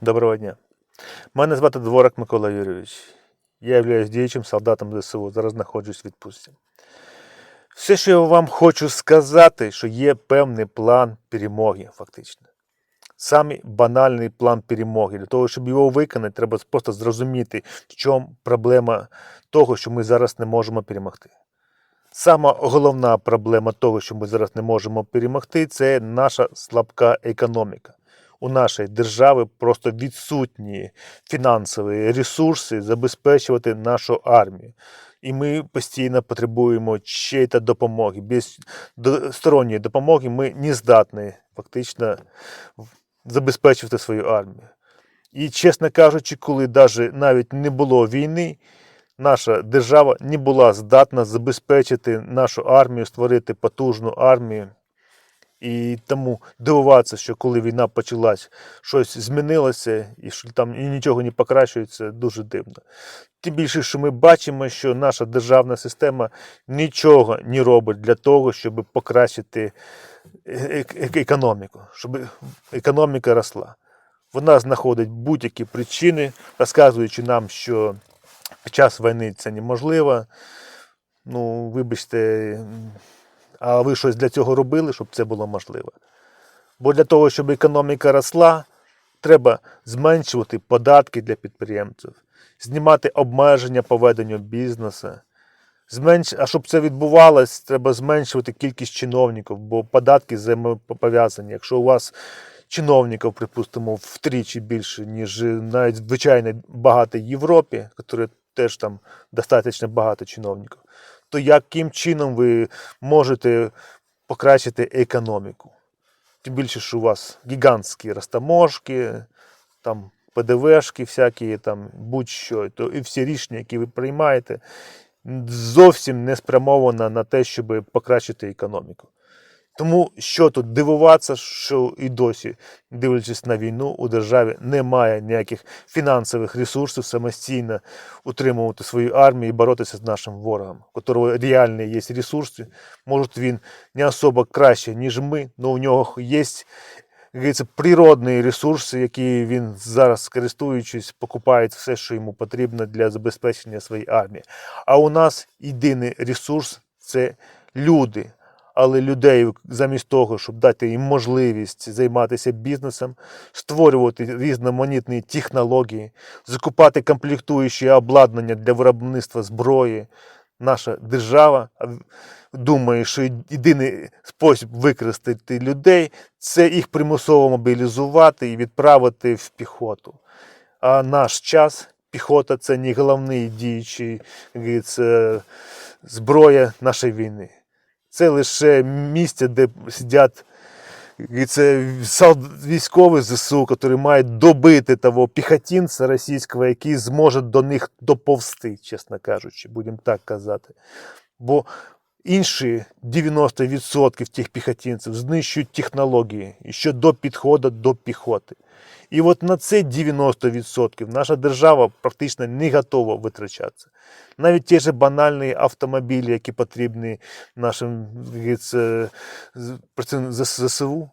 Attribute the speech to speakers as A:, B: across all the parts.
A: Доброго дня. Мене звати Дворак Микола Юрійович. Я являюсь діючим солдатом ЗСУ. Зараз знаходжусь в відпустці. Все, що я вам хочу сказати, що є певний план перемоги, фактично. Самий банальний план перемоги. Для того, щоб його виконати, треба просто зрозуміти, в чому проблема того, що ми зараз не можемо перемогти. Сама головна проблема того, що ми зараз не можемо перемогти, це наша слабка економіка. У нашої держави просто відсутні фінансові ресурси забезпечувати нашу армію. І ми постійно потребуємо чиєї допомоги. Без сторонньої допомоги ми не здатні фактично забезпечувати свою армію. І, чесно кажучи, коли навіть не було війни, наша держава не була здатна забезпечити нашу армію, створити потужну армію. І тому дивуватися, що коли війна почалась, щось змінилося і що там і нічого не покращується, дуже дивно. Тим більше, що ми бачимо, що наша державна система нічого не робить для того, щоб покращити е- е- економіку, щоб економіка росла. Вона знаходить будь-які причини, розказуючи нам, що під час війни це неможливо. Ну, вибачте, а ви щось для цього робили, щоб це було можливо? Бо для того, щоб економіка росла, треба зменшувати податки для підприємців, знімати обмеження по веденню бізнесу. Зменш... А щоб це відбувалось, треба зменшувати кількість чиновників, бо податки взаємопов'язані. Якщо у вас чиновників, припустимо, втричі більше, ніж навіть звичайно багато Європі, які теж там достатньо багато чиновників, то яким чином ви можете покращити економіку? Тим більше, що у вас гігантські розтаможки, там ПДВшки всякі, там будь-що, то і всі рішення, які ви приймаєте, зовсім не спрямовано на те, щоб покращити економіку. Тому що тут дивуватися, що і досі, дивлячись на війну, у державі немає ніяких фінансових ресурсів самостійно утримувати свою армію і боротися з нашим ворогом, у которого реально є ресурси. Може він не особо краще, ніж ми, але у нього є говориться, природні ресурси, які він зараз, користуючись, покупає все, що йому потрібно для забезпечення своєї армії. А у нас єдиний ресурс це люди. Але людей замість того, щоб дати їм можливість займатися бізнесом, створювати різноманітні технології, закупати комплектуючі обладнання для виробництва зброї, наша держава думає, що єдиний спосіб використати людей це їх примусово мобілізувати і відправити в піхоту. А наш час піхота це не головний діючий як зброя нашої війни. Це лише місце, де сидять це військові ЗСУ, які мають добити того піхотинця російського, який зможе до них доповзти, чесно кажучи, будемо так казати. Бо інші 90% тих піхотинців знищують технології ще до підходу до піхоти. І от на це 90% наша держава практично не готова витрачатися. Навіть ті ж банальні автомобілі, які потрібні нашим працівникам ЗСУ,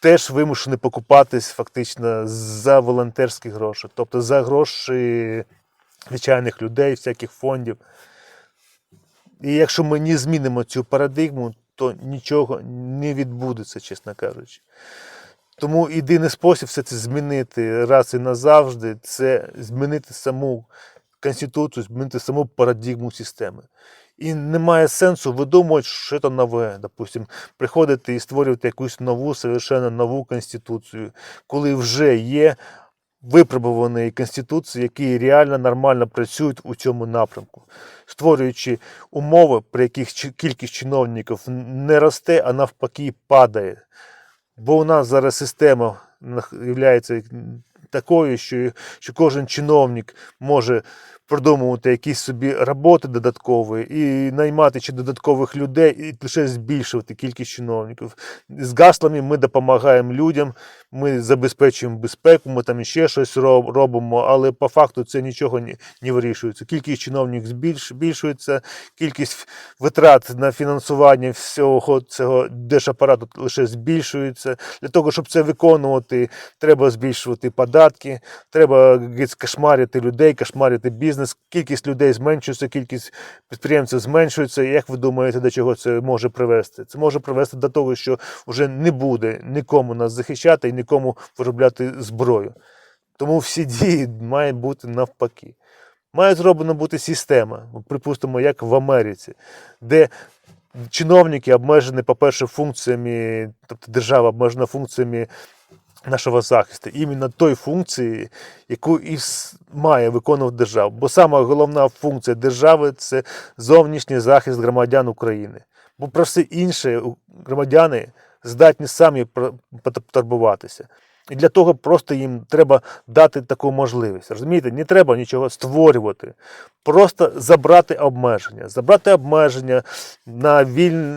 A: теж вимушені покупатись фактично за волонтерські гроші, тобто за гроші звичайних людей, всяких фондів. І якщо ми не змінимо цю парадигму, то нічого не відбудеться, чесно кажучи. Тому єдиний спосіб все це змінити раз і назавжди, це змінити саму конституцію, змінити саму парадигму системи. І немає сенсу видумувати що це нове. Допустим, приходити і створювати якусь нову, совершенно нову конституцію, коли вже є випробувані конституції, які реально нормально працюють у цьому напрямку, створюючи умови, при яких кількість чиновників не росте, а навпаки падає. Бо у нас зараз система є такою, що, що кожен чиновник може продумувати якісь собі роботи додаткові і наймати ще додаткових людей, і лише збільшувати кількість чиновників. З гаслами ми допомагаємо людям, ми забезпечуємо безпеку, ми там ще щось роб- робимо, але по факту це нічого не, не вирішується. Кількість чиновників збільшується, кількість витрат на фінансування всього цього держапарату лише збільшується. Для того, щоб це виконувати, треба збільшувати податки. треба кошмарити людей, кошмарити бізнес. Кількість людей зменшується, кількість підприємців зменшується. І як ви думаєте, до чого це може привести? Це може привести до того, що вже не буде нікому нас захищати і нікому виробляти зброю. Тому всі дії мають бути навпаки. Має зроблена бути система, припустимо, як в Америці, де чиновники обмежені, по-перше, функціями, тобто держава обмежена функціями нашого захисту, іменно той функції, яку і має виконувати держава. Бо сама головна функція держави це зовнішній захист громадян України. Бо про все інше громадяни здатні самі потурбуватися. І для того просто їм треба дати таку можливість. Розумієте, не треба нічого створювати. Просто забрати обмеження, забрати обмеження на віль...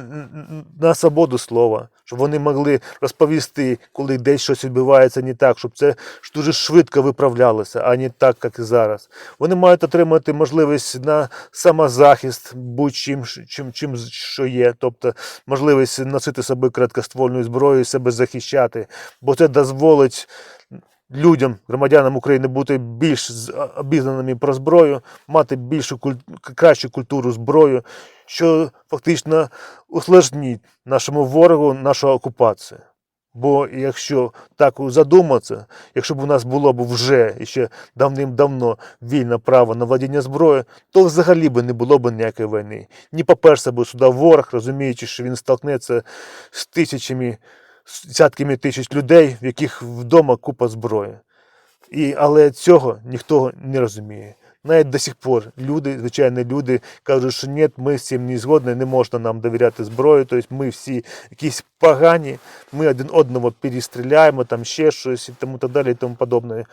A: на свободу слова, щоб вони могли розповісти, коли десь щось відбувається не так, щоб це дуже швидко виправлялося, а не так, як і зараз. Вони мають отримати можливість на самозахист будь-чим, чим, чим що є, тобто можливість носити собі краткоствольну зброю себе захищати, бо це дозволить людям, громадянам України бути більш обізнаними про зброю, мати більшу кращу культуру зброю, що фактично ускладнить нашому ворогу нашу окупацію. Бо якщо так задуматися, якщо б у нас було б вже ще давним-давно вільне право на владіння зброєю, то взагалі би не було б ніякої війни. Ні поперся би сюди ворог, розуміючи, що він столкнеться з тисячами, десятками тисяч людей, в яких вдома купа зброї. І, але цього ніхто не розуміє. Навіть до сих пор люди, звичайні люди, кажуть, що ні, ми з цим не згодні, не можна нам довіряти зброю, тобто ми всі якісь погані, ми один одного перестріляємо, там ще щось і тому так далі і тому подобне.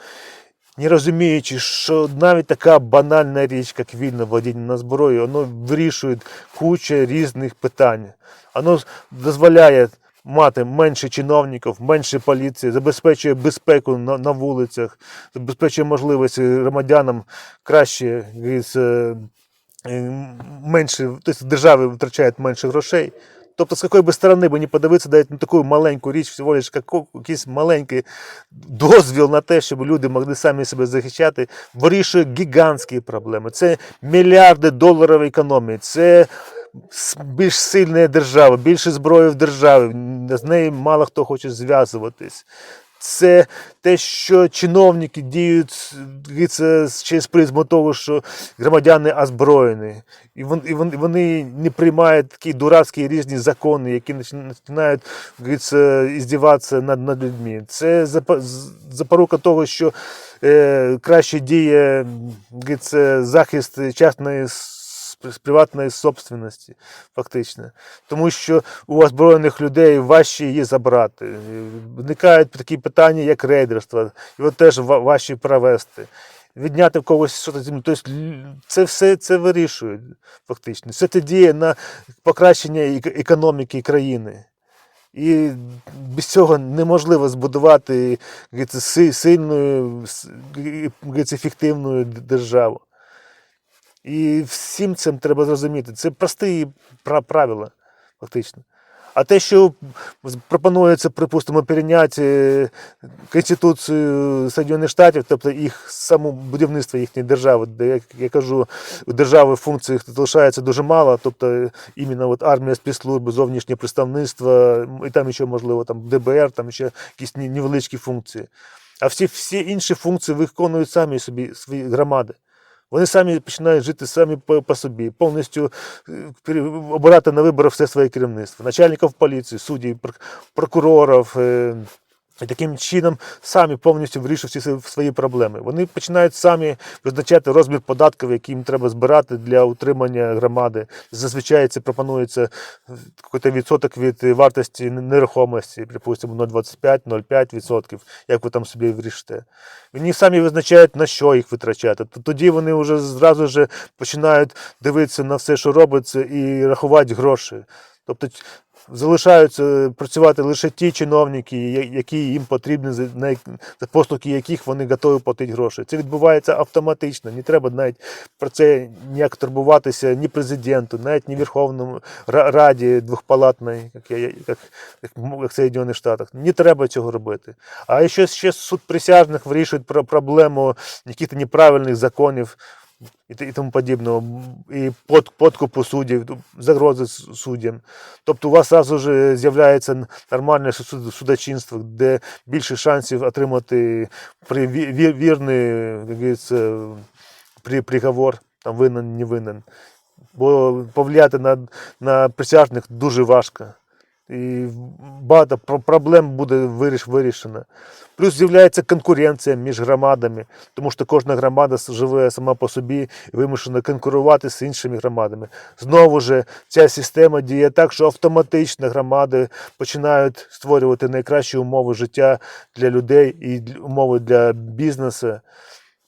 A: Не розуміючи, що навіть така банальна річ, як вільне владіння на зброю, воно вирішує кучу різних питань. Воно дозволяє мати менше чиновників, менше поліції, забезпечує безпеку на, на вулицях, забезпечує можливість громадянам краще як е, менше, тобто держави витрачають менше грошей. Тобто, з якої би сторони би не подивитися, навіть на таку маленьку річ, всього лиш якийсь маленький дозвіл на те, щоб люди могли самі себе захищати, вирішує гігантські проблеми. Це мільярди доларів економії, це більш сильна держава, більше зброї в державі. З нею мало хто хоче зв'язуватись. Це те, що чиновники діють говориться, через призму того, що громадяни озброєні. І вон- вони не приймають такі дурацькі різні закони, які починають говориться, іздіватися над, над людьми. Це запорука того, що е, краще діє говориться, захист частної з приватної собственності, фактично. Тому що у озброєних людей важче її забрати. Е, Виникають такі питання, як рейдерство, його теж важче провести. Відняти в когось щось. Тобто це все це вирішує фактично. Все це діє на покращення економіки країни. І без цього неможливо збудувати сильну, ефективну державу. І всім цим треба зрозуміти. Це прості правила, фактично. А те, що пропонується, припустимо, перейняти Конституцію Сполучених Штатів, тобто їх саму будівництво їхньої держави, де як я кажу, у держави функцій залишається дуже мало, тобто іменно от армія спецслужби, зовнішнє представництво, і там ще, можливо, там ДБР, там ще якісь невеличкі функції. А всі, всі інші функції виконують самі собі свої громади. Вони самі починають жити самі по, по собі, повністю е, обирати на виборах все своє керівництво, начальників поліції, суддів, прок- прокурорів. І таким чином самі повністю вирішують всі свої- проблеми. Вони починають самі визначати розмір податків, які їм треба збирати для утримання громади. Зазвичай це пропонується е, відсоток від вартості нерухомості, припустимо, 0,25-0,5 відсотків, як ви там собі вирішите. Вони самі визначають, на що їх витрачати. Тоді вони вже зразу ж починають дивитися на все, що робиться, і рахувати гроші. Тобто залишаються працювати лише ті чиновники, які їм потрібні, за послуги яких вони готові платити гроші. Це відбувається автоматично. Не треба навіть про це ніяк турбуватися ні президенту, навіть ні Верховному Раді двохпалатної, як, я- як, як, в Соєдинених Штатах. Не треба цього робити. А якщо ще суд присяжних вирішує про проблему якихось неправильних законів і тому подібного, і под, подкупу суддів, загрози суддям. Тобто у вас зразу ж з'являється нормальне судочинство, де більше шансів отримати при ві- ві- вірний приговор, там винен, не винен. Бо повлияти на, на присяжних дуже важко. І багато проблем буде виріш, вирішено. Плюс з'являється конкуренція між громадами, тому що кожна громада живе сама по собі і вимушена конкурувати з іншими громадами. Знову ж ця система діє так, що автоматично громади починають створювати найкращі умови життя для людей і умови для бізнесу.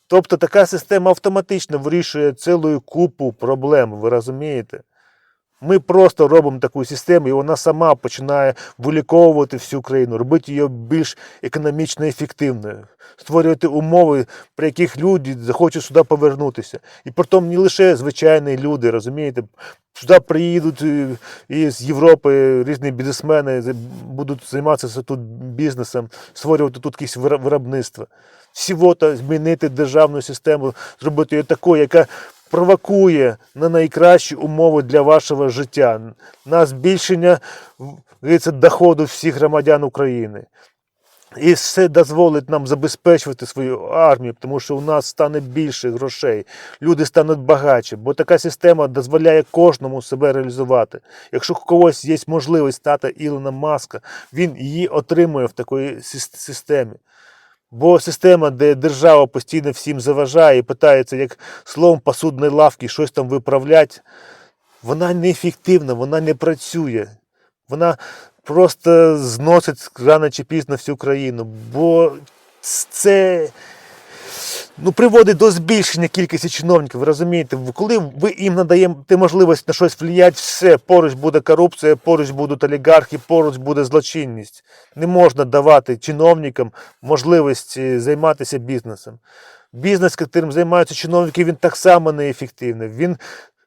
A: Тобто така система автоматично вирішує цілу купу проблем, ви розумієте? Ми просто робимо таку систему, і вона сама починає виліковувати всю країну, робити її більш економічно ефективною, створювати умови, при яких люди захочуть сюди повернутися. І притом не лише звичайні люди, розумієте, сюди приїдуть е, із Європи різні бізнесмени, будуть займатися тут бізнесом, створювати тут якісь виробництва. Всього-то змінити державну систему, зробити її такою, яка провокує на найкращі умови для вашого життя, на збільшення доходу всіх громадян України. І все дозволить нам забезпечувати свою армію, тому що у нас стане більше грошей, люди стануть багатші, бо така система дозволяє кожному себе реалізувати. Якщо у когось є можливість стати Ілона Маска, він її отримує в такій системі. Бо система, де держава постійно всім заважає і питається, як словом посудної лавки щось там виправляти, вона неефективна, вона не працює. Вона просто зносить рано чи пізно всю країну. Бо це ну, приводить до збільшення кількості чиновників. Ви розумієте, коли ви їм надаєте можливість на щось впливати, все, поруч буде корупція, поруч будуть олігархи, поруч буде злочинність. Не можна давати чиновникам можливість е, займатися бізнесом. Бізнес, яким займаються чиновники, він так само неефективний. Він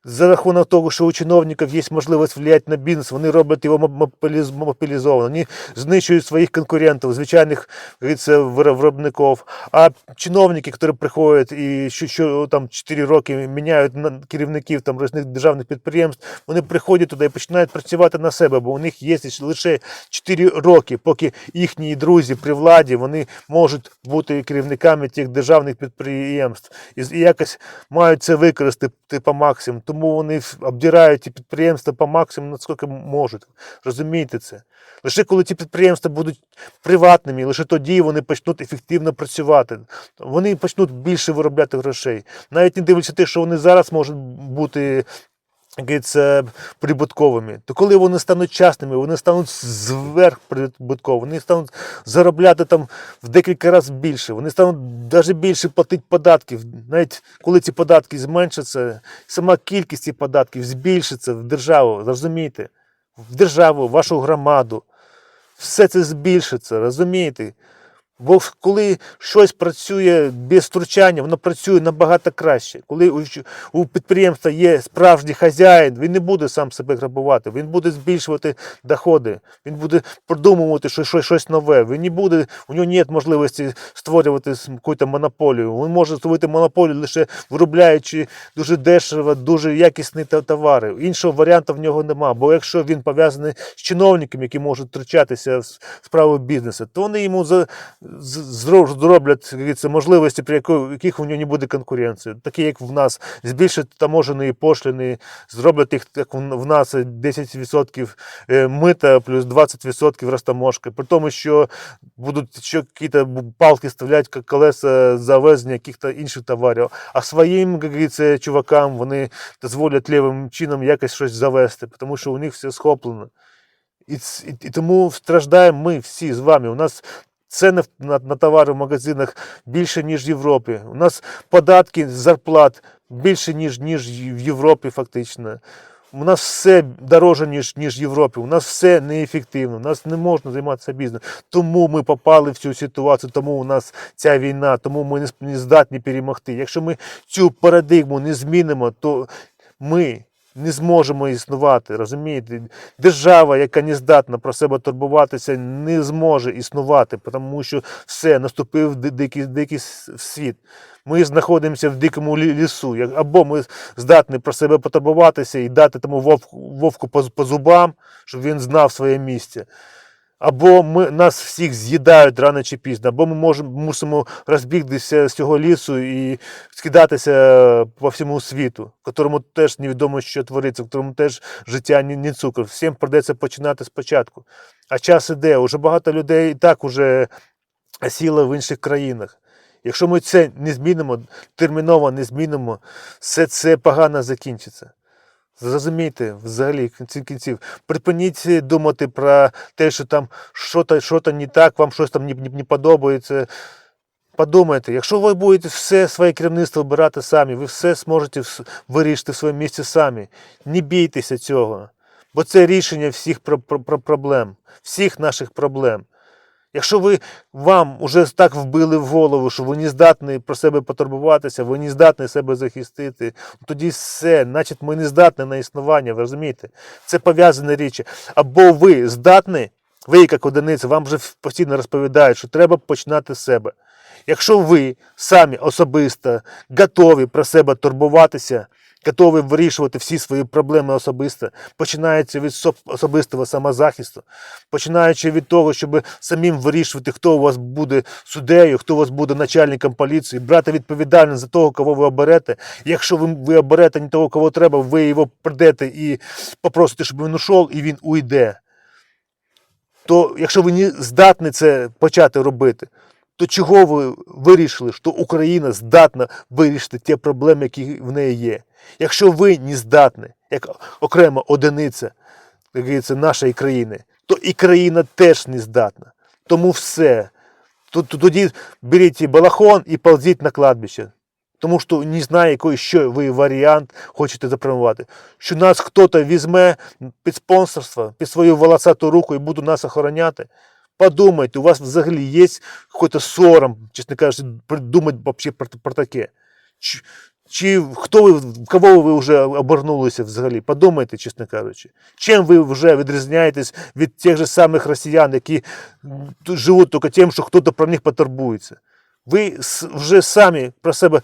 A: за рахунок того, що у чиновників є можливість впливати на бізнес, вони роблять його мобіліз- мобілізованим. Вони знищують своїх конкурентів, звичайних говориться, виробників. А чиновники, які приходять і що, що там 4 роки міняють на- керівників там різних державних підприємств, вони приходять туди і починають працювати на себе, бо у них є лише 4 роки, поки їхні друзі при владі вони можуть бути керівниками тих державних підприємств і, і якось мають це використати по максимуму. Тому вони обдирають ті підприємства по максимуму, наскільки можуть. Розумієте це? Лише коли ці підприємства будуть приватними, лише тоді вони почнуть ефективно працювати. Вони почнуть більше виробляти грошей. Навіть не дивлячись те, що вони зараз можуть бути говориться, прибутковими. То коли вони стануть частними, вони стануть зверхприбутковими, вони стануть заробляти там в декілька разів більше, вони стануть навіть більше платити податків. Навіть коли ці податки зменшаться, сама кількість цих податків збільшиться в державу, розумієте? В державу, в вашу громаду. Все це збільшиться, розумієте? Бо коли щось працює без втручання, воно працює набагато краще. Коли у, підприємства є справжній хазяїн, він не буде сам себе грабувати, він буде збільшувати доходи, він буде продумувати щось, щось, щось нове. Він не буде, у нього немає можливості створювати якусь монополію. Він може створити монополію лише виробляючи дуже дешево, дуже якісні товари. Іншого варіанту в нього нема. Бо якщо він пов'язаний з чиновниками, які можуть втручатися в с- справи бізнесу, то вони йому за, зроблять говориться, можливості, при яких у нього не буде конкуренції. Такі, як в нас, збільшать таможені пошлини, зроблять їх, як в нас 10% е, мита плюс 20% розтаможки. При тому, що будуть ще якісь палки вставляти, як колеса завезення якихось інших товарів. А своїм, як чувакам вони дозволять лівим чином якось щось завести, тому що у них все схоплено. І, і, і тому страждаємо ми всі з вами. У нас ціни на, на товари в магазинах більше, ніж в Європі. У нас податки зарплат більше, ніж, ніж в Європі, фактично. У нас все дороже, ніж, ніж в Європі. У нас все неефективно. У нас не можна займатися бізнесом. Тому ми попали в цю ситуацію, тому у нас ця війна, тому ми не здатні перемогти. Якщо ми цю парадигму не змінимо, то ми не зможемо існувати. Розумієте? Держава, яка не здатна про себе турбуватися, не зможе існувати, тому що все наступив дикий, дикий світ. Ми знаходимося в дикому лі- лісу. Або ми здатні про себе потурбуватися і дати тому вовку, вовку по, по зубам, щоб він знав своє місце. Або ми, нас всіх з'їдають рано чи пізно, або ми можемо, мусимо розбігтися з цього лісу і скидатися по всьому світу, якому теж невідомо, що твориться, в якому теж життя не цукор. Всім придеться починати спочатку. А час іде, уже багато людей і так уже сіло в інших країнах. Якщо ми це не змінимо, терміново не змінимо, все це погано закінчиться. Зрозумійте, взагалі, в кінці кінців, припиніть думати про те, що там що-то, що-то не так, вам щось там не, не, не подобається. Подумайте, якщо ви будете все своє керівництво обирати самі, ви все зможете вирішити в своєму місці самі. Не бійтеся цього. Бо це рішення всіх про, про, про проблем, всіх наших проблем. Якщо ви вам уже так вбили в голову, що ви не здатні про себе потурбуватися, ви не здатні себе захистити, тоді все, значить ми не здатні на існування, ви розумієте? Це пов'язані речі. Або ви здатні, ви як одиниця, вам вже постійно розповідають, що треба починати з себе. Якщо ви самі особисто готові про себе турбуватися, готові вирішувати всі свої проблеми особисто, починаючи від особистого самозахисту, починаючи від того, щоб самим вирішувати, хто у вас буде суддею, хто у вас буде начальником поліції, брати відповідальність за того, кого ви оберете. Якщо ви, ви оберете не того, кого треба, ви його придете і попросите, щоб він ушов, і він уйде. То якщо ви не здатні це почати робити, то чого ви вирішили, що Україна здатна вирішити ті проблеми, які в неї є? Якщо ви не здатні, як окрема одиниця як говориться, нашої країни, то і країна теж не здатна. Тому все. Тоді беріть балахон і ползіть на кладбище. Тому що не знаю, який ще ви варіант хочете запропонувати. Що нас хтось візьме під спонсорство, під свою волосату руку і буде нас охороняти. Подумайте, у вас взагалі є якийсь сором, чесно кажучи, придумати вообще про, про таке. Чи, чи хто ви, в кого ви вже обернулися взагалі? Подумайте, чесно кажучи. Чим ви вже відрізняєтесь від тих же самих росіян, які живуть тільки тим, що хтось про них потурбується? Ви вже самі про себе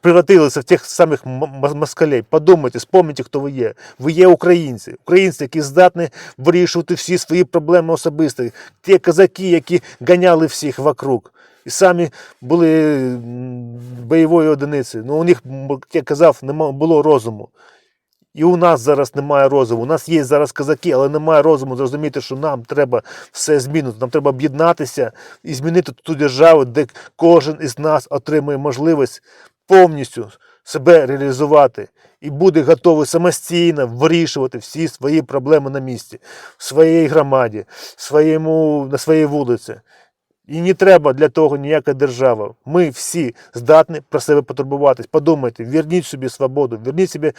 A: превратилися в тих самих москалей. Подумайте, спомніть, хто ви є. Ви є українці. Українці, які здатні вирішувати всі свої проблеми особисто. Ті козаки, які ганяли всіх вокруг. І самі були бойовою одиницею. Ну, у них, як я казав, нема, було розуму. І у нас зараз немає розуму. У нас є зараз козаки, але немає розуму зрозуміти, що нам треба все змінити. Нам треба об'єднатися і змінити ту державу, де кожен із нас отримує можливість повністю себе реалізувати і буде готовий самостійно вирішувати всі свої проблеми на місці, в своїй громаді, своєму, на своїй вулиці. І не треба для того ніяка держава. Ми всі здатні про себе потурбуватись. Подумайте, верніть собі свободу, верніть собі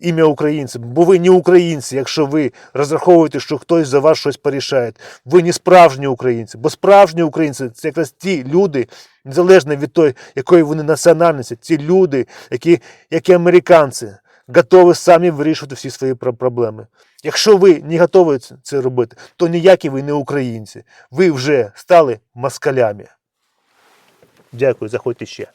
A: ім'я українцям, бо ви не українці, якщо ви розраховуєте, що хтось за вас щось порішає. Ви не справжні українці, бо справжні українці це якраз ті люди, незалежно від того, якої вони національності, ті люди, які, які американці, готові самі вирішувати всі свої проблеми. Якщо ви не готові це робити, то ніякі ви не українці. Ви вже стали москалями. Дякую, заходьте ще.